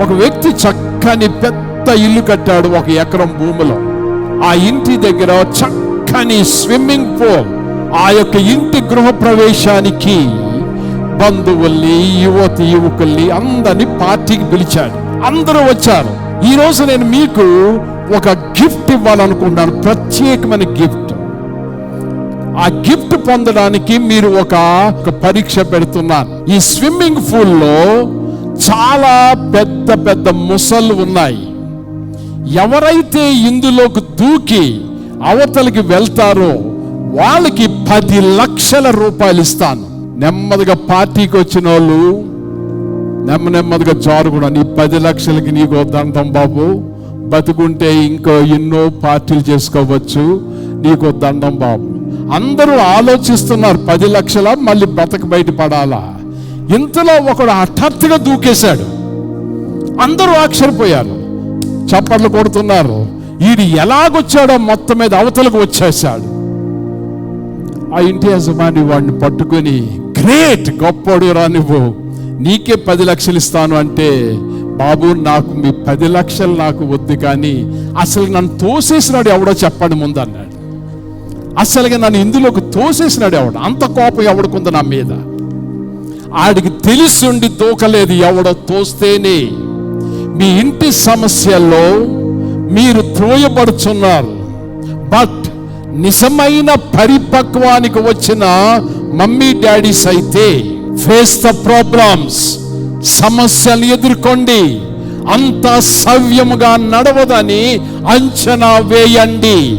ఒక వ్యక్తి చక్కని పెద్ద ఇల్లు కట్టాడు ఒక ఎకరం భూమిలో. ఆ ఇంటి దగ్గర చక్కని స్విమ్మింగ్ పూల్. ఆ యొక్క ఇంటి గృహ ప్రవేశానికి బంధువుల్ని యువతి యువకుల్ని అందరిని పార్టీకి పిలిచాడు. అందరూ వచ్చారు. ఈ రోజు నేను మీకు ఒక గిఫ్ట్ ఇవ్వాలనుకుంటున్నాను. ప్రత్యేకమైన గిఫ్ట్. ఆ గిఫ్ట్ పొందడానికి మీరు ఒక పరీక్ష పెడుతున్నారు. ఈ స్విమ్మింగ్ పూల్లో చాలా పెద్ద పెద్ద ముసళ్ళు ఉన్నాయి. ఎవరైతే ఇందులోకి దూకి అవతలికి వెళ్తారో వాళ్ళకి పది లక్షల రూపాయలు ఇస్తాను. నెమ్మదిగా పార్టీకి వచ్చిన వాళ్ళు నెమ్మ నెమ్మదిగా జారుగుడా నీ పది లక్షలకి నీకు దండం బాబు. బతుకుంటే ఇంకో ఎన్నో పార్టీలు చేసుకోవచ్చు నీకు దండం బాబు. అందరూ ఆలోచిస్తున్నారు పది లక్షల మళ్ళీ బతక బయట పడాలా ఇంతలో ఒకడు హఠాత్తుగా దూకేశాడు. అందరూ ఆశ్చర్యపోయారు. చప్పట్లు కొడుతున్నారు. ఈడు ఎలాగొచ్చాడో మొత్తం మీద అవతలకు వచ్చేసాడు ఆ ఇంటి యజమాని వాడిని పట్టుకొని గ్రేట్! గొప్పడు రా నువ్వు. నీకే పది లక్షలు ఇస్తాను అంటే బాబు నాకు మీ పది లక్షలు నాకు వద్దు కానీ అసలు నన్ను తోసేసినాడు ఎవడో చెప్పండి ముందు అన్నాడు. అసలుగా నన్ను ఇందులోకి తోసేసినాడు ఎవడు? అంత కోపం ఎవడుకుంది నా మీద? ఆడికి తెలిసుండి దూకలేదు ఎవడో తోస్తేనే. మీ ఇంటి సమస్యల్లో మీరు త్రోయబడుచున్నారు. బట్ నిజమైన పరిపక్వానికి వచ్చిన మమ్మీ డాడీస్ అయితే ఫేస్ ద ప్రాబ్లమ్స్ సమస్యలు ఎదుర్కోండి. అంత సవ్యముగా నడవదని అంచనా వేయండి.